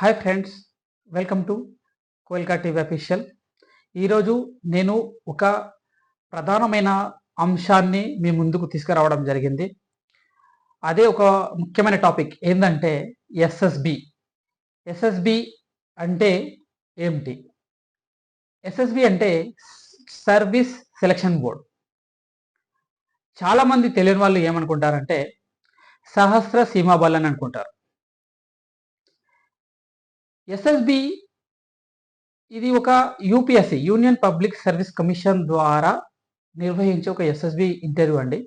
Hi friends welcome to Kolka TV official ఈరోజు నేను ఒక ప్రధానమైన అంశాన్ని మీ ముందుకు తీసుకురావడం జరిగింది. అదే ఒక ముఖ్యమైన టాపిక్ ఏంటంటే ఎస్ఎస్బి ఎస్ఎస్బి అంటే ఏమిటి? ఎస్ఎస్బి అంటే సర్వీస్ సెలక్షన్ బోర్డ్ చాలామంది తెలియని వాళ్ళు ఏమనుకుంటారంటే సహస్ర సీమాబల్ అని అనుకుంటారు. ఎస్ఎస్బి ఇది ఒక UPSC union public service commission ద్వారా నిర్వహించే ఒక ఎస్ఎస్బి ఇంటర్వ్యూ అండి.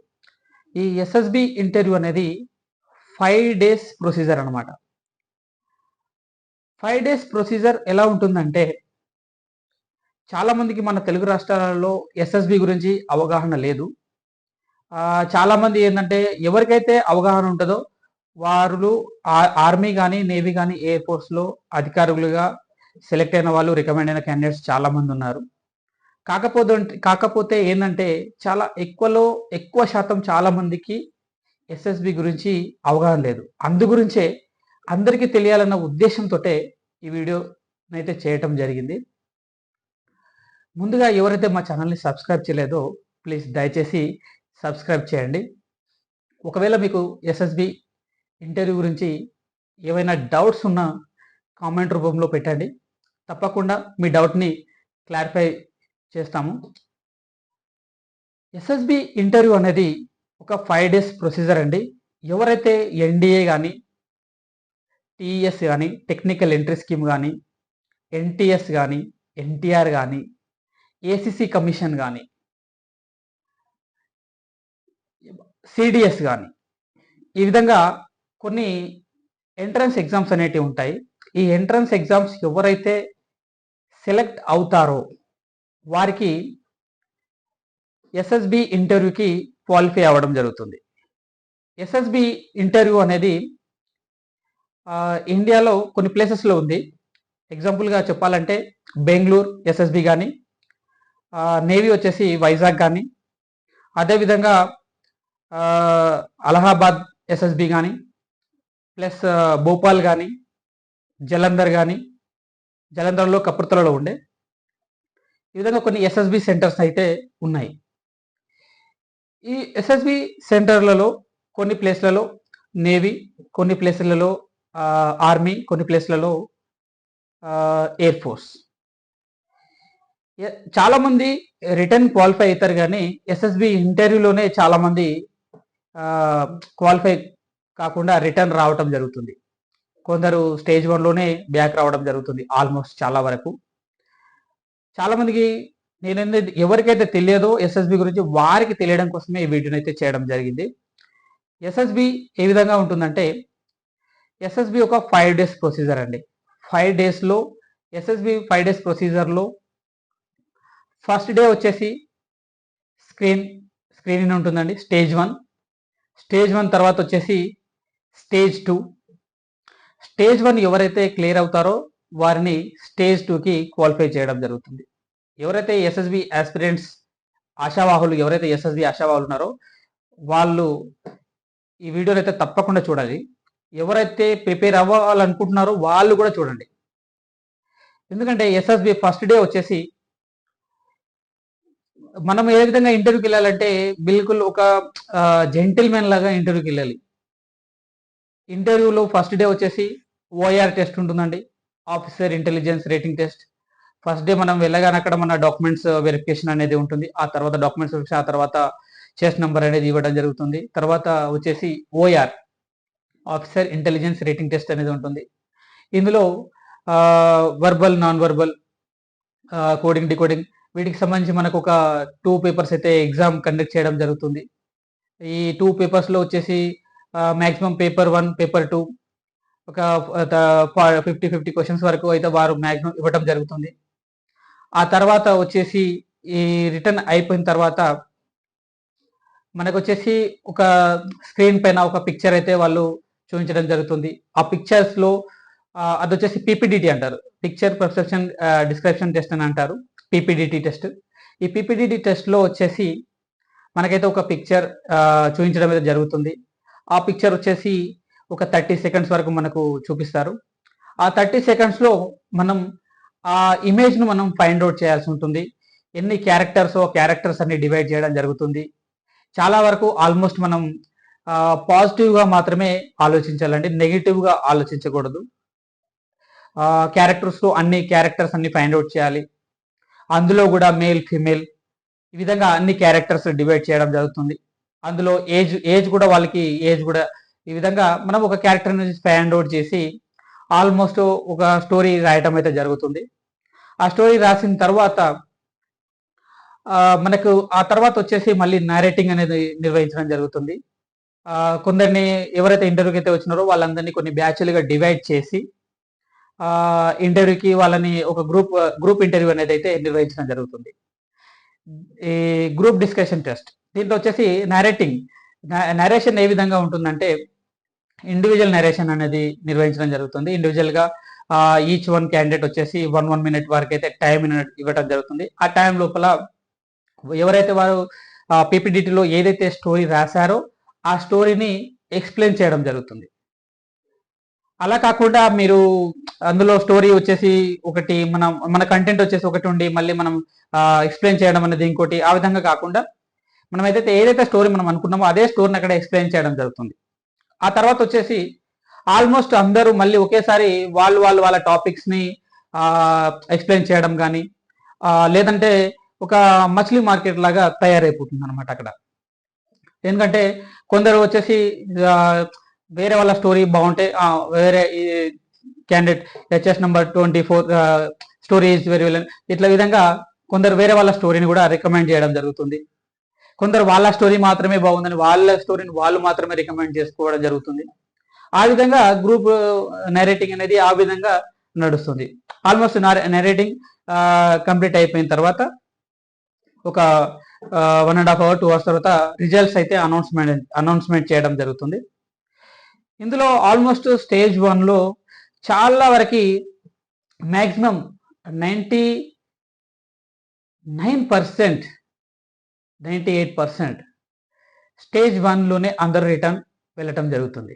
ఈ ఎస్ఎస్బి ఇంటర్వ్యూ అనేది ఫైవ్ డేస్ ప్రొసీజర్ అనమాట ఫైవ్ డేస్ ప్రొసీజర్ ఎలా ఉంటుందంటే చాలామందికి మన తెలుగు రాష్ట్రాలలో ఎస్ఎస్బి గురించి అవగాహన లేదు. చాలామంది ఏంటంటే ఎవరికైతే అవగాహన ఉంటుందో వారు ఆర్మీ కానీ నేవీ కానీ ఎయిర్ ఫోర్స్లో అధికారులుగా సెలెక్ట్ అయిన వాళ్ళు రికమెండ్ అయిన క్యాండిడేట్స్ చాలామంది ఉన్నారు. కాకపోతే కాకపోతే ఏంటంటే చాలా ఎక్కువలో ఎక్కువ శాతం చాలా మందికి ఎస్ఎస్బి గురించి అవగాహన లేదు. అందు గురించే అందరికీ తెలియాలన్న ఉద్దేశంతో ఈ వీడియోనైతే చేయటం జరిగింది. ముందుగా ఎవరైతే మా ఛానల్ని సబ్స్క్రైబ్ చేయలేదో ప్లీజ్ దయచేసి సబ్స్క్రైబ్ చేయండి. ఒకవేళ మీకు ఎస్ఎస్బి ఇంటర్వ్యూ గురించి ఏవైనా డౌట్స్ ఉన్నా కామెంట్ రూపంలో పెట్టండి. తప్పకుండా మీ డౌట్ని క్లారిఫై చేస్తాము. ఎస్ఎస్బి ఇంటర్వ్యూ అనేది ఒక ఫైవ్ డేస్ ప్రొసీజర్ అండి. ఎవరైతే ఎన్డీఏ కానీ టీఎస్ కానీ టెక్నికల్ ఎంట్రీ స్కీమ్ కానీ ఎన్టీఎస్ కానీ ఎన్టీఆర్ కానీ ఏసీసీ కమిషన్ కానీ సిడిఎస్ కానీ ఈ విధంగా కొన్ని ఎంట్రన్స్ ఎగ్జామ్స్ అనేటివి ఉంటాయి. ఈ ఎంట్రన్స్ ఎగ్జామ్స్ ఎవరైతే సెలెక్ట్ అవుతారో వారికి ఎస్ఎస్బి ఇంటర్వ్యూకి క్వాలిఫై అవ్వడం జరుగుతుంది. ఎస్ఎస్బి ఇంటర్వ్యూ అనేది ఇండియాలో కొన్ని ప్లేసెస్లో ఉంది. ఎగ్జాంపుల్గా చెప్పాలంటే బెంగళూరు ఎస్ఎస్బి కానీ నేవీ వచ్చేసి వైజాగ్ కానీ అదేవిధంగా అలహాబాద్ ఎస్ఎస్బి కానీ ప్లస్ భోపాల్ కానీ జలంధర్ కానీ జలంధర్లో కపుర్తలలో ఉండే. ఈ విధంగా కొన్ని ఎస్ఎస్బి సెంటర్స్ అయితే ఉన్నాయి. ఈ ఎస్ఎస్బి సెంటర్లలో కొన్ని ప్లేస్లలో నేవీ కొన్ని ప్లేస్లలో ఆర్మీ కొన్ని ప్లేస్లలో ఎయిర్ ఫోర్స్. చాలామంది రిటర్న్ క్వాలిఫై అవుతారు కానీ ఎస్ఎస్బి ఇంటర్వ్యూలోనే చాలామంది క్వాలిఫై కాకుండా రిటర్న్ రావటం జరుగుతుంది. కొందరు స్టేజ్ వన్లోనే బ్యాక్ రావడం జరుగుతుంది ఆల్మోస్ట్ చాలా వరకు. చాలామందికి నేను ఏంది- ఎవరికైతే తెలియదో ఎస్ఎస్బి గురించి వారికి తెలియడం కోసమే ఈ వీడియోని అయితే చేయడం జరిగింది. ఎస్ఎస్బి ఏ విధంగా ఉంటుందంటే ఎస్ఎస్బి ఒక ఫైవ్ డేస్ ప్రొసీజర్ అండి. ఫైవ్ డేస్లో ఎస్ఎస్బి ఫైవ్ డేస్ ప్రొసీజర్లో ఫస్ట్ డే వచ్చేసి స్క్రీన్ స్క్రీనింగ్ ఉంటుందండి స్టేజ్ వన్ స్టేజ్ వన్ తర్వాత వచ్చేసి స్టేజ్ టూ. స్టేజ్ వన్ ఎవరైతే క్లియర్ అవుతారో వారిని స్టేజ్ టూకి క్వాలిఫై చేయడం జరుగుతుంది. ఎవరైతే ఎస్ఎస్బి ఆస్పిరెంట్స్ ఆశావాహులు ఎవరైతే ఎస్ఎస్బి ఆశావాహులు ఉన్నారో వాళ్ళు ఈ వీడియోని అయితే తప్పకుండా చూడాలి ఎవరైతే ప్రిపేర్ అవ్వాలనుకుంటున్నారో వాళ్ళు కూడా చూడండి. ఎందుకంటే ఎస్ఎస్బి ఫస్ట్ డే వచ్చేసి మనం ఏ విధంగా ఇంటర్వ్యూకి వెళ్ళాలంటే బిల్కుల్ ఒక జెంటిల్మెన్ లాగా ఇంటర్వ్యూకి వెళ్ళాలి. ఇంటర్వ్యూలో ఫస్ట్ డే వచ్చేసి ఓఆర్ టెస్ట్ ఉంటుందండి officer intelligence rating test first day మనం వెళ్ళగానే అక్కడ మన డాక్యుమెంట్స్ వెరిఫికేషన్ uh, అనేది ఉంటుంది. ఆ తర్వాత డాక్యుమెంట్స్ వెరిఫికేషన్ ఆ తర్వాత చెస్ నెంబర్ అనేది ఇవ్వడం జరుగుతుంది. తర్వాత వచ్చేసి OR officer intelligence rating test అనేది ఉంటుంది. ఇందులో verbal non verbal coding decoding వీటికి సంబంధించి మనకు ఒక టూ పేపర్స్ అయితే ఎగ్జామ్ కండక్ట్ చేయడం జరుగుతుంది. ఈ టూ పేపర్స్లో వచ్చేసి maximum paper one paper two ఒక ఫిఫ్టీ ఫిఫ్టీ క్వశ్చన్స్ వరకు అయితే వారు మ్యాక్సిమం ఇవ్వడం జరుగుతుంది. ఆ తర్వాత వచ్చేసి ఈ రిటర్న్ అయిపోయిన తర్వాత మనకు వచ్చేసి ఒక స్క్రీన్ పైన ఒక పిక్చర్ అయితే వాళ్ళు చూపించడం జరుగుతుంది. ఆ పిక్చర్స్లో అది వచ్చేసి పీపీడిటీ అంటారు. పిక్చర్ పర్సెప్షన్ డిస్క్రిప్షన్ టెస్ట్ అని అంటారు. పీపీడిటీ టెస్ట్ ఈ పీపీడిటీ టెస్ట్లో వచ్చేసి మనకైతే ఒక పిక్చర్ చూపించడం అయితే జరుగుతుంది. ఆ పిక్చర్ వచ్చేసి ఒక థర్టీ సెకండ్స్ వరకు మనకు చూపిస్తారు. ఆ థర్టీ సెకండ్స్లో మనం ఆ ఇమేజ్ను మనం ఫైండ్ అవుట్ చేయాల్సి ఉంటుంది. ఎన్ని క్యారెక్టర్స్ క్యారెక్టర్స్ అన్ని డివైడ్ చేయడం జరుగుతుంది. చాలా వరకు ఆల్మోస్ట్ మనం పాజిటివ్గా మాత్రమే ఆలోచించాలండి. నెగిటివ్గా ఆలోచించకూడదు. క్యారెక్టర్స్లో అన్ని క్యారెక్టర్స్ అన్ని ఫైండ్ అవుట్ చేయాలి. అందులో కూడా మేల్ ఫిమేల్ ఈ విధంగా అన్ని క్యారెక్టర్స్ డివైడ్ చేయడం జరుగుతుంది. అందులో ఏజ్ ఏజ్ కూడా వాళ్ళకి ఏజ్ కూడా ఈ విధంగా మనం ఒక క్యారెక్టర్ నుంచి స్పాండ్ అవుట్ చేసి ఆల్మోస్ట్ ఒక స్టోరీ రాయటం అయితే జరుగుతుంది. ఆ స్టోరీ రాసిన తర్వాత మనకు ఆ తర్వాత వచ్చేసి మళ్ళీ నారేటింగ్ అనేది నిర్వహించడం జరుగుతుంది. కొందరిని ఎవరైతే ఇంటర్వ్యూకి అయితే వచ్చినారో వాళ్ళందరినీ కొన్ని బ్యాచ్లుగా డివైడ్ చేసి ఇంటర్వ్యూకి వాళ్ళని ఒక గ్రూప్ గ్రూప్ ఇంటర్వ్యూ అనేది అయితే నిర్వహించడం జరుగుతుంది. ఈ గ్రూప్ డిస్కషన్ టెస్ట్ దీంట్లో వచ్చేసి నరేటింగ్ నరేషన్ ఏ విధంగా ఉంటుందంటే ఇండివిజువల్ నరేషన్ అనేది నిర్వహించడం జరుగుతుంది. ఇండివిజువల్గా ఈచ్ వన్ క్యాండిడేట్ వచ్చేసి వన్ వన్ మినిట్ వరకు అయితే టైం ఇవ్వడం జరుగుతుంది. ఆ టైం లోపల ఎవరైతే వారు పీపీడిటీలో ఏదైతే స్టోరీ రాశారో ఆ స్టోరీని ఎక్స్ప్లెయిన్ చేయడం జరుగుతుంది. అలా కాకుండా మీరు అందులో స్టోరీ వచ్చేసి ఒకటి మనం మన కంటెంట్ వచ్చేసి ఒకటి ఉండి మళ్ళీ మనం ఎక్స్ప్లెయిన్ చేయడం అనేది ఇంకోటి ఆ విధంగా కాకుండా మనం ఏదైతే ఏదైతే స్టోరీ మనం అనుకున్నామో అదే స్టోరీని అక్కడ ఎక్స్ప్లెయిన్ చేయడం జరుగుతుంది. ఆ తర్వాత వచ్చేసి ఆల్మోస్ట్ అందరూ మళ్ళీ ఒకేసారి వాళ్ళు వాళ్ళు వాళ్ళ టాపిక్స్ని ఎక్స్ప్లెయిన్ చేయడం కానీ లేదంటే ఒక మచిలీ మార్కెట్ లాగా తయారైపోతుంది అనమాట అక్కడ. ఎందుకంటే కొందరు వచ్చేసి వేరే వాళ్ళ స్టోరీ బాగుంటే వేరే candidate HS number twenty four story is very well ఇట్లా విధంగా కొందరు వేరే వాళ్ళ స్టోరీని కూడా రికమెండ్ చేయడం జరుగుతుంది. కొందరు వాళ్ళ స్టోరీ మాత్రమే బాగుందని వాళ్ళ స్టోరీని వాళ్ళు మాత్రమే రికమెండ్ చేసుకోవడం జరుగుతుంది. ఆ విధంగా గ్రూప్ నెరేటింగ్ అనేది ఆ విధంగా నడుస్తుంది. ఆల్మోస్ట్ నెరేటింగ్ కంప్లీట్ అయిపోయిన తర్వాత ఒక one and half hour two hours తర్వాత రిజల్ట్స్ అయితే అనౌన్స్మెంట్ అనౌన్స్మెంట్ చేయడం జరుగుతుంది. ఇందులో ఆల్మోస్ట్ స్టేజ్ వన్లో చాలా వరకు maximum ninety nine percent ninety eight percent stage వన్లోనే అందరు రిటర్న్ వెళ్ళటం జరుగుతుంది.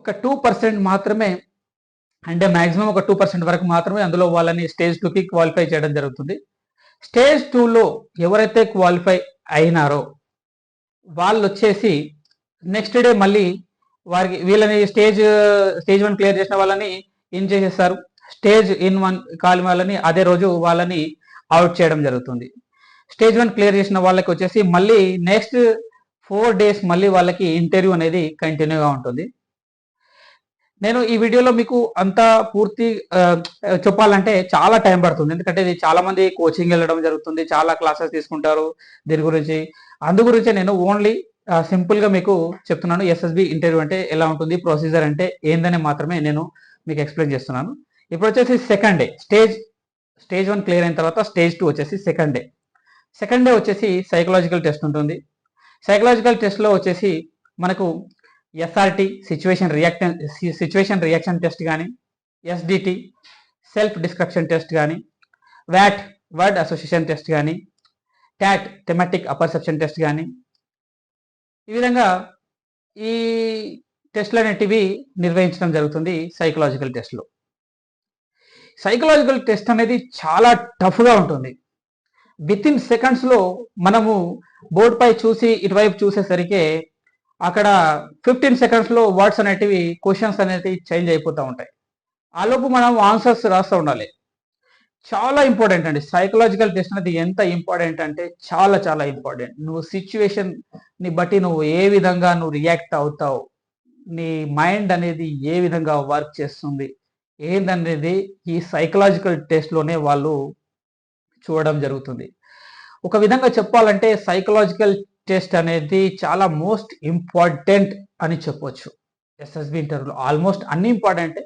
ఒక టూ పర్సెంట్ మాత్రమే అంటే మాక్సిమం ఒక టూ పర్సెంట్ వరకు మాత్రమే అందులో వాళ్ళని స్టేజ్ టూకి క్వాలిఫై చేయడం జరుగుతుంది. స్టేజ్ టూలో ఎవరైతే క్వాలిఫై అయినారో వాళ్ళు వచ్చేసి నెక్స్ట్ డే మళ్ళీ వారికి వీళ్ళని స్టేజ్ స్టేజ్ వన్ క్లియర్ చేసిన వాళ్ళని ఏం చేసేస్తారు? స్టేజ్ ఇన్ వన్ కాలి వాళ్ళని అదే రోజు వాళ్ళని అవుట్ చేయడం జరుగుతుంది. స్టేజ్ వన్ క్లియర్ చేసిన వాళ్ళకి వచ్చేసి మళ్ళీ నెక్స్ట్ ఫోర్ డేస్ మళ్ళీ వాళ్ళకి ఇంటర్వ్యూ అనేది కంటిన్యూగా ఉంటుంది. నేను ఈ వీడియోలో మీకు అంతా పూర్తి చెప్పాలంటే చాలా టైం పడుతుంది. ఎందుకంటే ఇది చాలా మంది కోచింగ్ వెళ్ళడం జరుగుతుంది. చాలా క్లాసెస్ తీసుకుంటారు దీని గురించి. అందు గురించి నేను ఓన్లీ సింపుల్గా మీకు చెప్తున్నాను. ఎస్ఎస్బి ఇంటర్వ్యూ అంటే ఎలా ఉంటుంది? ప్రొసీజర్ అంటే ఏందని మాత్రమే నేను మీకు ఎక్స్ప్లెయిన్ చేస్తున్నాను. ఇప్పుడు వచ్చేసి second day stage stage one clear అయిన తర్వాత స్టేజ్ టూ వచ్చేసి సెకండ్ డే. సెకండ్ డే వచ్చేసి సైకలాజికల్ టెస్ట్ ఉంటుంది. సైకలాజికల్ టెస్ట్లో వచ్చేసి మనకు SRT situation reaction situation reaction test కానీ ఎస్డిటి సెల్ఫ్ డిస్క్రిప్షన్ టెస్ట్ కానీ వ్యాట్ వర్డ్ అసోసియేషన్ టెస్ట్ కానీ ట్యాట్ థెమాటిక్ అపర్సెప్షన్ టెస్ట్ కానీ ఈ విధంగా ఈ టెస్ట్లు అనేటివి నిర్వహించడం జరుగుతుంది సైకలాజికల్ టెస్ట్లో సైకలాజికల్ టెస్ట్ అనేది చాలా టఫ్గా ఉంటుంది. విత్ ఇన్ సెకండ్స్లో మనము బోర్డుపై చూసి ఇటువైపు చూసేసరికి అక్కడ ఫిఫ్టీన్ సెకండ్స్లో వర్డ్స్ అనేటివి క్వశ్చన్స్ అనేది చేంజ్ అయిపోతూ ఉంటాయి. ఆలోపు మనం ఆన్సర్స్ రాస్తూ ఉండాలి. చాలా ఇంపార్టెంట్ అండి. సైకలాజికల్ టెస్ట్ అనేది ఎంత ఇంపార్టెంట్ అంటే చాలా చాలా ఇంపార్టెంట్ నువ్వు సిచ్యువేషన్ని బట్టి నువ్వు ఏ విధంగా నువ్వు రియాక్ట్ అవుతావు నీ మైండ్ అనేది ఏ విధంగా వర్క్ చేస్తుంది ఏందనేది ఈ సైకలాజికల్ టెస్ట్లోనే వాళ్ళు చూడడం జరుగుతుంది. ఒక విధంగా చెప్పాలంటే సైకలాజికల్ టెస్ట్ అనేది చాలా మోస్ట్ ఇంపార్టెంట్ అని చెప్పొచ్చు. ఎస్ఎస్బి ఇంటర్వ్యూలో ఆల్మోస్ట్ అన్ని ఇంపార్టెంట్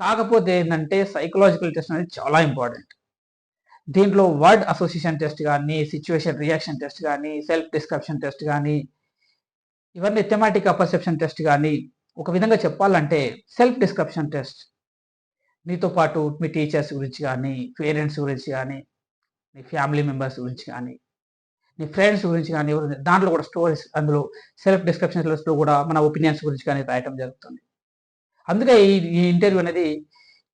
కాకపోతే ఏంటంటే సైకలాజికల్ టెస్ట్ అనేది చాలా ఇంపార్టెంట్ దీంట్లో వర్డ్ అసోసియేషన్ టెస్ట్ కానీ సిచ్యువేషన్ రియాక్షన్ టెస్ట్ కానీ సెల్ఫ్ డిస్క్రిప్షన్ టెస్ట్ కానీ ఇవన్నీ థెమాటిక్ అపర్సెప్షన్ టెస్ట్ కానీ ఒక విధంగా చెప్పాలంటే సెల్ఫ్ డిస్క్రిప్షన్ టెస్ట్ నీతో పాటు మీ టీచర్స్ గురించి కానీ పేరెంట్స్ గురించి కానీ నీ ఫ్యామిలీ మెంబర్స్ గురించి కానీ నీ ఫ్రెండ్స్ గురించి కానీ ఎవరు దాంట్లో కూడా స్టోరీస్ అందులో సెల్ఫ్ డిస్క్రిప్షన్స్లో కూడా మన ఒపీనియన్స్ గురించి కానీ రాయటం జరుగుతుంది. అందుకే ఈ ఈ ఇంటర్వ్యూ అనేది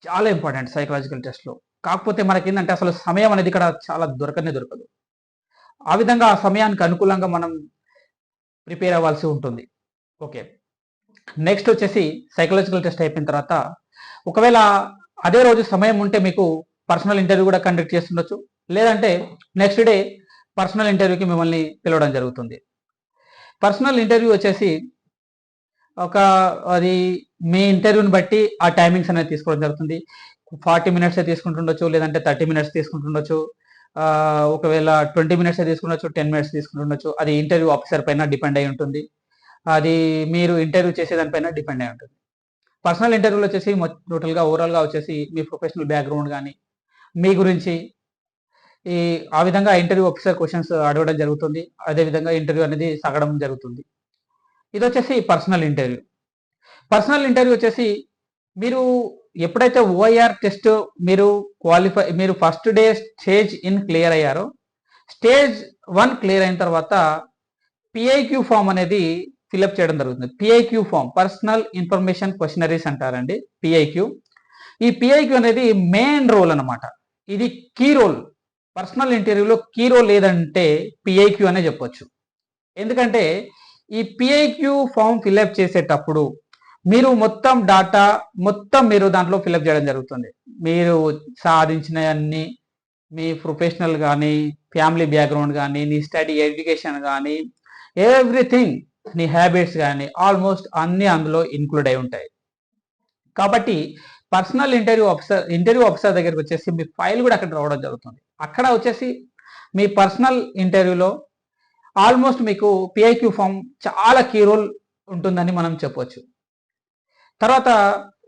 చాలా ఇంపార్టెంట్ సైకలాజికల్ టెస్ట్లో. కాకపోతే మనకి ఏంటంటే అసలు సమయం అనేది ఇక్కడ చాలా దొరకనే దొరకదు. ఆ విధంగా ఆ సమయానికి అనుకూలంగా మనం ప్రిపేర్ అవ్వాల్సి ఉంటుంది. ఓకే. నెక్స్ట్ వచ్చేసి సైకలాజికల్ టెస్ట్ అయిపోయిన తర్వాత ఒకవేళ అదే రోజు సమయం ఉంటే మీకు పర్సనల్ ఇంటర్వ్యూ కూడా కండక్ట్ చేస్తుండొచ్చు. లేదంటే నెక్స్ట్ డే పర్సనల్ ఇంటర్వ్యూకి మిమ్మల్ని పిలవడం జరుగుతుంది. పర్సనల్ ఇంటర్వ్యూ వచ్చేసి ఒక అది మీ ఇంటర్వ్యూని బట్టి ఆ టైమింగ్స్ అనేది తీసుకోవడం జరుగుతుంది. ఫార్టీ మినిట్స్ తీసుకుంటుండొచ్చు లేదంటే థర్టీ మినిట్స్ తీసుకుంటుండొచ్చు. ఒకవేళ ట్వంటీ మినిట్స్ తీసుకుండొచ్చు టెన్ మినిట్స్ తీసుకుంటుండొచ్చు. అది ఇంటర్వ్యూ ఆఫీసర్ పైన డిపెండ్ అయి ఉంటుంది. అది మీరు ఇంటర్వ్యూ చేసేదానిపైన డిపెండ్ అయి ఉంటుంది. పర్సనల్ ఇంటర్వ్యూలు వచ్చేసి టోటల్గా ఓవరాల్గా వచ్చేసి మీ ప్రొఫెషనల్ బ్యాక్గ్రౌండ్ కానీ మీ గురించి ఈ ఆ విధంగా ఇంటర్వ్యూ ఆఫీసర్ క్వశ్చన్స్ అడగడం జరుగుతుంది. అదే విధంగా ఇంటర్వ్యూ అనేది సాగడం జరుగుతుంది. ఇది వచ్చేసి పర్సనల్ ఇంటర్వ్యూ. పర్సనల్ ఇంటర్వ్యూ వచ్చేసి మీరు ఎప్పుడైతే ఓఐఆర్ టెస్ట్ మీరు క్వాలిఫై మీరు first day stage in clear అయ్యారో స్టేజ్ వన్ క్లియర్ అయిన తర్వాత పిఐక్యూ ఫామ్ అనేది ఫిల్అప్ చేయడం జరుగుతుంది. PIQ form personal information questionnaires అంటారండి. పిఐక్యూ ఈ పిఐక్యూ అనేది మెయిన్ రోల్ అన్నమాట. ఇది కీ రోల్ పర్సనల్ ఇంటర్వ్యూలో కీ రోల్ లేదంటే పిఐక్యూ అనే చెప్పొచ్చు. ఎందుకంటే ఈ పిఐక్యూ ఫామ్ ఫిల్అప్ చేసేటప్పుడు మీరు మొత్తం డాటా మొత్తం మీరు దాంట్లో ఫిల్అప్ చేయడం జరుగుతుంది. మీరు సాధించిన అన్ని మీ ప్రొఫెషనల్ కానీ ఫ్యామిలీ బ్యాక్గ్రౌండ్ కానీ నీ స్టడీ ఎడ్యుకేషన్ కానీ ఎవ్రీథింగ్ నీ హ్యాబిట్స్ కానీ ఆల్మోస్ట్ అన్ని అందులో ఇన్క్లూడ్ అయి ఉంటాయి. కాబట్టి personal interview officer interview officer దగ్గరికి వచ్చేసి మీ ఫైల్ కూడా అక్కడ రావడం జరుగుతుంది. అక్కడ వచ్చేసి మీ పర్సనల్ ఇంటర్వ్యూలో ఆల్మోస్ట్ మీకు పిఐక్యూ ఫామ్ చాలా కీ రోల్ ఉంటుందని మనం చెప్పవచ్చు తర్వాత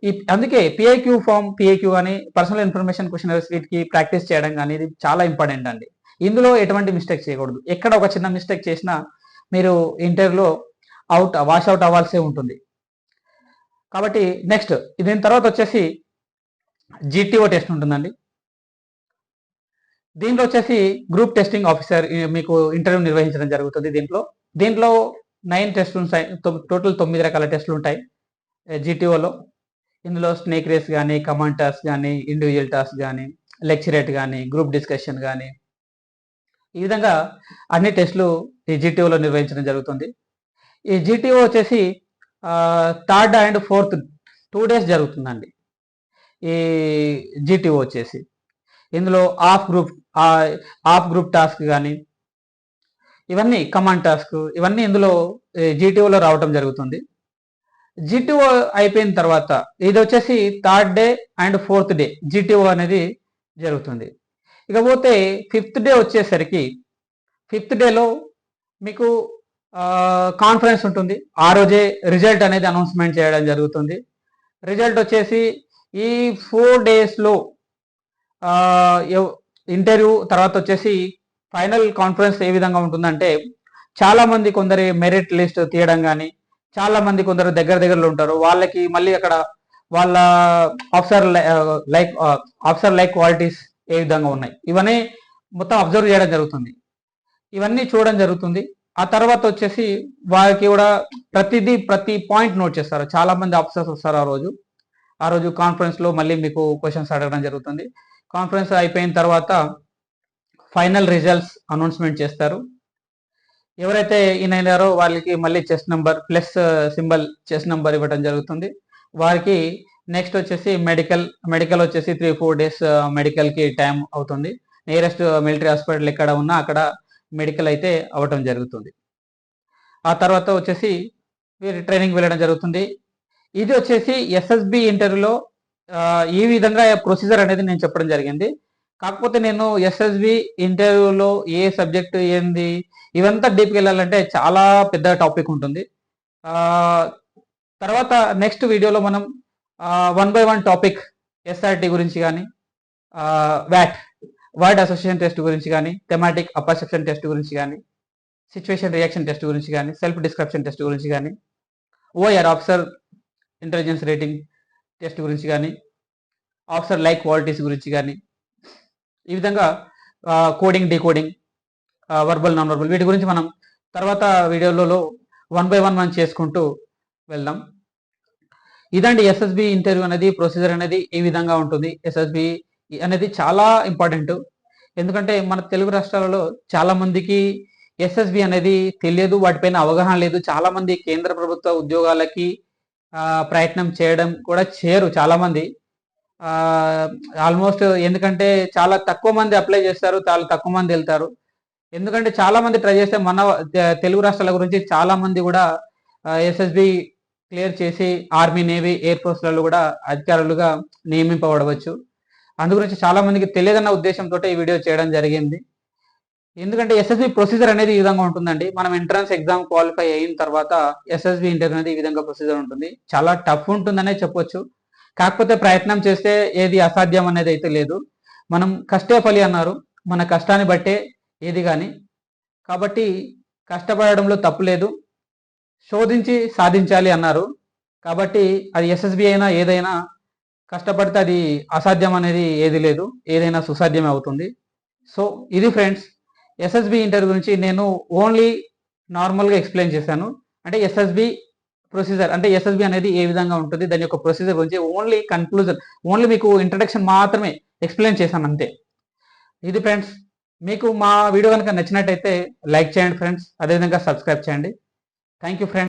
ఈ అందుకే పిఐక్యూ ఫామ్ పిఐక్యూ కానీ పర్సనల్ ఇన్ఫర్మేషన్ క్వశ్చన్ వీటికి ప్రాక్టీస్ చేయడం కానీ ఇది చాలా ఇంపార్టెంట్ అండి. ఇందులో ఎటువంటి మిస్టేక్ చేయకూడదు. ఎక్కడ ఒక చిన్న మిస్టేక్ చేసినా మీరు ఇంటర్వ్యూలో అవుట్ వాష్ అవుట్ అవ్వాల్సి ఉంటుంది. కాబట్టి నెక్స్ట్ దీని తర్వాత వచ్చేసి జీటీఓ టెస్ట్ ఉంటుందండి. దీంట్లో వచ్చేసి గ్రూప్ టెస్టింగ్ ఆఫీసర్ మీకు ఇంటర్వ్యూ నిర్వహించడం జరుగుతుంది దీంట్లో. దీంట్లో నైన్ టెస్టులు ఉంటాయి టోటల్ తొమ్మిది రకాల టెస్టులు ఉంటాయి జీటీఓలో ఇందులో స్నేక్ రేస్ కానీ కమాండ్ టాస్క్ కానీ ఇండివిజువల్ టాస్క్ కానీ లెక్చరేట్ కానీ గ్రూప్ డిస్కషన్ కానీ ఈ విధంగా అన్ని టెస్టులు ఈ జీటీఓలో నిర్వహించడం జరుగుతుంది. ఈ జీటీఓ వచ్చేసి third and fourth two days జరుగుతుందండి. ఈ జీటీఓ వచ్చేసి. ఇందులో half group half group task కానీ ఇవన్నీ కమాండ్ టాస్క్ ఇవన్నీ ఇందులో జీటీఓలో రావటం జరుగుతుంది. జీటీఓ అయిపోయిన తర్వాత ఇది వచ్చేసి third day and fourth day GTO అనేది జరుగుతుంది. ఇకపోతే ఫిఫ్త్ డే వచ్చేసరికి ఫిఫ్త్ డేలో మీకు కాన్ఫరెన్స్ ఉంటుంది. ఆ రోజే రిజల్ట్ అనేది అనౌన్స్మెంట్ చేయడం జరుగుతుంది. రిజల్ట్ వచ్చేసి ఈ ఫోర్ డేస్లో ఇంటర్వ్యూ తర్వాత వచ్చేసి ఫైనల్ కాన్ఫరెన్స్ ఏ విధంగా ఉంటుందంటే చాలామంది కొందరి మెరిట్ లిస్ట్ తీయడం కానీ చాలామంది కొందరు దగ్గర దగ్గరలో ఉంటారు. వాళ్ళకి మళ్ళీ అక్కడ వాళ్ళ officer like officer like qualities ఏ విధంగా ఉన్నాయి. ఇవన్నీ మొత్తం అబ్జర్వ్ చేయడం జరుగుతుంది. ఇవన్నీ చూడడం జరుగుతుంది. ఆ తర్వాత వచ్చేసి వారికి కూడా ప్రతిదీ ప్రతి పాయింట్ నోట్ చేస్తారు. చాలా మంది ఆఫీసర్స్ వస్తారు ఆ రోజు. ఆ రోజు కాన్ఫరెన్స్లో మళ్ళీ మీకు క్వశ్చన్స్ అడగడం జరుగుతుంది. కాన్ఫరెన్స్ అయిపోయిన తర్వాత ఫైనల్ రిజల్ట్స్ అనౌన్స్మెంట్ చేస్తారు. ఎవరైతే ఇన్ అయినారో వాళ్ళకి మళ్ళీ chest number plus symbol chest number ఇవ్వడం జరుగుతుంది. వారికి నెక్స్ట్ వచ్చేసి మెడికల్ మెడికల్ వచ్చేసి త్రీ ఫోర్ డేస్ మెడికల్కి టైం అవుతుంది. నియరెస్ట్ మిలిటరీ హాస్పిటల్ ఎక్కడ ఉన్నా అక్కడ మెడికల్ అయితే అవ్వటం జరుగుతుంది. ఆ తర్వాత వచ్చేసి వీరి ట్రైనింగ్ వెళ్ళడం జరుగుతుంది. ఇది వచ్చేసి ఎస్ఎస్బి ఇంటర్వ్యూలో ఈ విధంగా ప్రొసీజర్ అనేది నేను చెప్పడం జరిగింది. కాకపోతే నేను ఎస్ఎస్బి ఇంటర్వ్యూలో ఏ సబ్జెక్ట్ ఏంది ఇవంతా డీప్కి వెళ్ళాలంటే చాలా పెద్ద టాపిక్ ఉంటుంది. తర్వాత నెక్స్ట్ వీడియోలో మనం one by one topic SRT గురించి కానీ వ్యాట్ వర్డ్ అసోసియేషన్ టెస్ట్ గురించి కానీ థెమాటిక్ అపర్సెప్షన్ టెస్ట్ గురించి కానీ సిచ్యువేషన్ రియాక్షన్ టెస్ట్ గురించి కానీ సెల్ఫ్ డిస్క్రిప్షన్ టెస్ట్ గురించి కానీ OR officer intelligence rating test గురించి కానీ ఆఫీసర్ లైక్ క్వాలిటీస్ గురించి కానీ ఈ విధంగా coding decoding verbal non verbal వీటి గురించి మనం తర్వాత వీడియోలలో వన్ బై వన్ మనం చేసుకుంటూ వెళ్దాం. ఇదండి ఎస్ఎస్బి ఇంటర్వ్యూ అనేది ప్రొసీజర్ అనేది ఈ విధంగా ఉంటుంది. ఎస్ఎస్బి అనేది చాలా ఇంపార్టెంట్ ఎందుకంటే మన తెలుగు రాష్ట్రాలలో చాలా మందికి ఎస్ఎస్బి అనేది తెలియదు వాటిపైన అవగాహన లేదు. చాలా మంది కేంద్ర ప్రభుత్వ ఉద్యోగాలకి ప్రయత్నం చేయడం కూడా చేయరు చాలా మంది. ఆల్మోస్ట్ ఎందుకంటే చాలా తక్కువ మంది అప్లై చేస్తారు చాలా తక్కువ మంది వెళ్తారు. ఎందుకంటే చాలా మంది ట్రై చేస్తే మన తెలుగు రాష్ట్రాల గురించి చాలా మంది కూడా ఎస్ఎస్బి క్లియర్ చేసి ఆర్మీ నేవీ ఎయిర్ ఫోర్స్లలో కూడా అధికారులుగా నియమింపబడవచ్చు. అందు గురించి చాలా మందికి తెలియదన్న ఉద్దేశంతో ఈ వీడియో చేయడం జరిగింది. ఎందుకంటే ఎస్ఎస్బి ప్రొసీజర్ అనేది ఈ విధంగా ఉంటుందండి. మనం ఎంట్రన్స్ ఎగ్జామ్ క్వాలిఫై అయిన తర్వాత ఎస్ఎస్బి ఇంటర్వ్యూ అనేది ఈ విధంగా ప్రొసీజర్ ఉంటుంది. చాలా టఫ్ ఉంటుందనే చెప్పొచ్చు. కాకపోతే ప్రయత్నం చేస్తే ఏది అసాధ్యం అనేది అయితే లేదు. మనం కష్టే ఫలి అన్నారు. మన కష్టాన్ని బట్టే ఏది కానీ. కాబట్టి కష్టపడడంలో తప్పు లేదు. శోధించి సాధించాలి అన్నారు. కాబట్టి అది ఎస్ఎస్బి అయినా ఏదైనా కష్టపడితే అది అసాధ్యం అనేది ఏది లేదు. ఏదైనా సుసాధ్యమే అవుతుంది. సో ఇది ఫ్రెండ్స్ ఎస్ఎస్బి ఇంటర్వ్యూ గురించి నేను ఓన్లీ నార్మల్గా ఎక్స్ప్లెయిన్ చేశాను. అంటే ఎస్ఎస్బి ప్రొసీజర్ అంటే ఎస్ఎస్బి అనేది ఏ విధంగా ఉంటుంది దాని యొక్క ప్రొసీజర్ గురించి ఓన్లీ కన్క్లూజన్ ఓన్లీ మీకు ఇంట్రడక్షన్ మాత్రమే ఎక్స్ప్లెయిన్ చేశాను అంతే. ఇది ఫ్రెండ్స్ మీకు మా వీడియో కనుక నచ్చినట్టయితే లైక్ చేయండి ఫ్రెండ్స్ అదేవిధంగా సబ్స్క్రైబ్ చేయండి. Thank you friends.